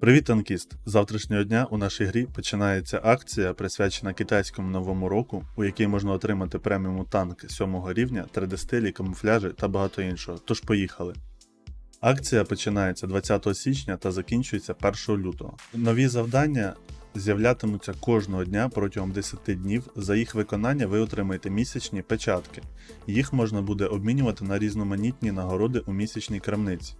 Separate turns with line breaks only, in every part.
Привіт, танкіст! З Завтрашнього дня у нашій грі починається акція, присвячена китайському новому року, у якій можна отримати преміум танк 7 рівня, 3D-стилі, камуфляжі та багато іншого. Тож поїхали. Акція починається 20 січня та закінчується 1 лютого. Нові завдання з'являтимуться кожного дня протягом 10 днів. За їх виконання ви отримаєте місячні печатки. Їх можна буде обмінювати на різноманітні нагороди у місячній крамниці.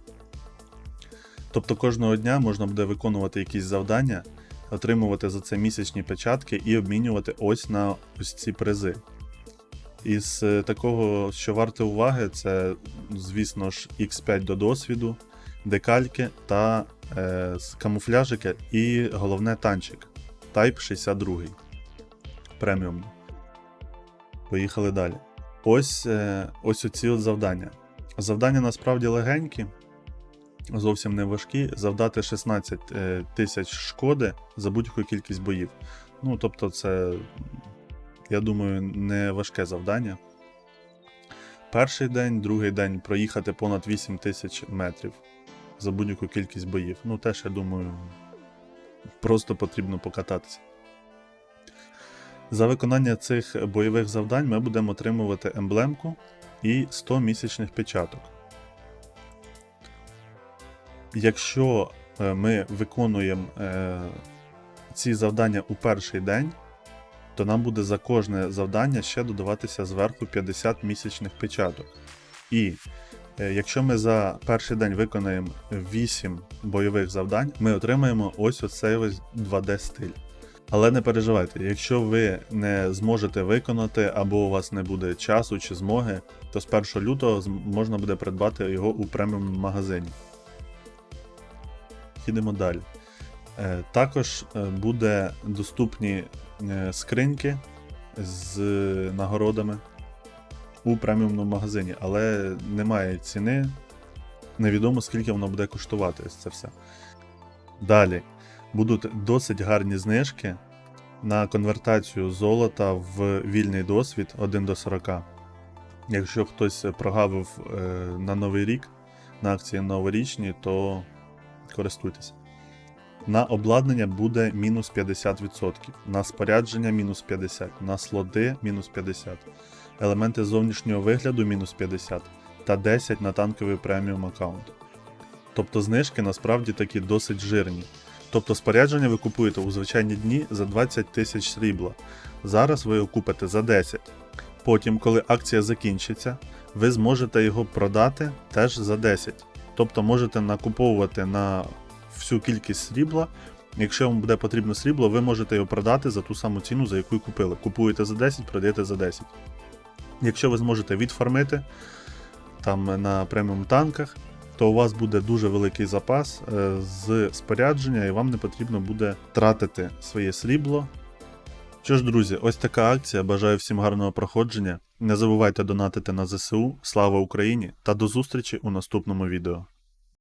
Тобто кожного дня можна буде виконувати якісь завдання, отримувати за це місячні печатки і обмінювати ось на ось ці призи. Із е, такого, що варте уваги, це, звісно ж, X5 до досвіду, декальки та е, камуфляжики і головне танчик Type 62 преміум. Поїхали далі. Ось, е, ось оці от завдання. Завдання насправді легенькі зовсім не важкі, завдати 16 е, тисяч шкоди за будь-яку кількість боїв. Ну, тобто, це, я думаю, не важке завдання. Перший день, другий день проїхати понад 8 тисяч метрів за будь-яку кількість боїв. Ну, теж, я думаю, просто потрібно покататися. За виконання цих бойових завдань ми будемо отримувати емблемку і 100 місячних печаток. Якщо е, ми виконуємо е, ці завдання у перший день, то нам буде за кожне завдання ще додаватися зверху 50 місячних печаток. І е, якщо ми за перший день виконаємо 8 бойових завдань, ми отримаємо ось оцей ось 2D стиль. Але не переживайте, якщо ви не зможете виконати або у вас не буде часу чи змоги, то з 1 лютого можна буде придбати його у преміум магазині. Їдемо далі. Е, Також е, буде доступні е, скриньки з нагородами у преміумному магазині, але немає ціни. Невідомо скільки воно буде коштувати ось це все. Далі будуть досить гарні знижки на конвертацію золота в вільний досвід 1 до 40. Якщо хтось прогавив на новий рік на акції новорічні, то користуйтесь. На обладнання буде мінус 50%, на спорядження мінус 50%, на слоди мінус 50%, елементи зовнішнього вигляду мінус 50% та 10% на танковий преміум аккаунт. Тобто знижки насправді такі досить жирні. Тобто спорядження ви купуєте у звичайні дні за 20 тисяч срібла. Зараз ви його купите за 10. Потім, коли акція закінчиться, ви зможете його продати теж за 10. Тобто можете накуповувати на всю кількість срібла. Якщо вам буде потрібно срібло, ви можете його продати за ту саму ціну, за яку купили. Купуєте за 10, продаєте за 10. Якщо ви зможете відфармити там на преміум танках, то у вас буде дуже великий запас е, з спорядження, і вам не потрібно буде тратити своє срібло. Що ж, друзі, ось така акція. Бажаю всім гарного проходження. Не забувайте донатити на ЗСУ. Слава Україні! Та до зустрічі у наступному відео.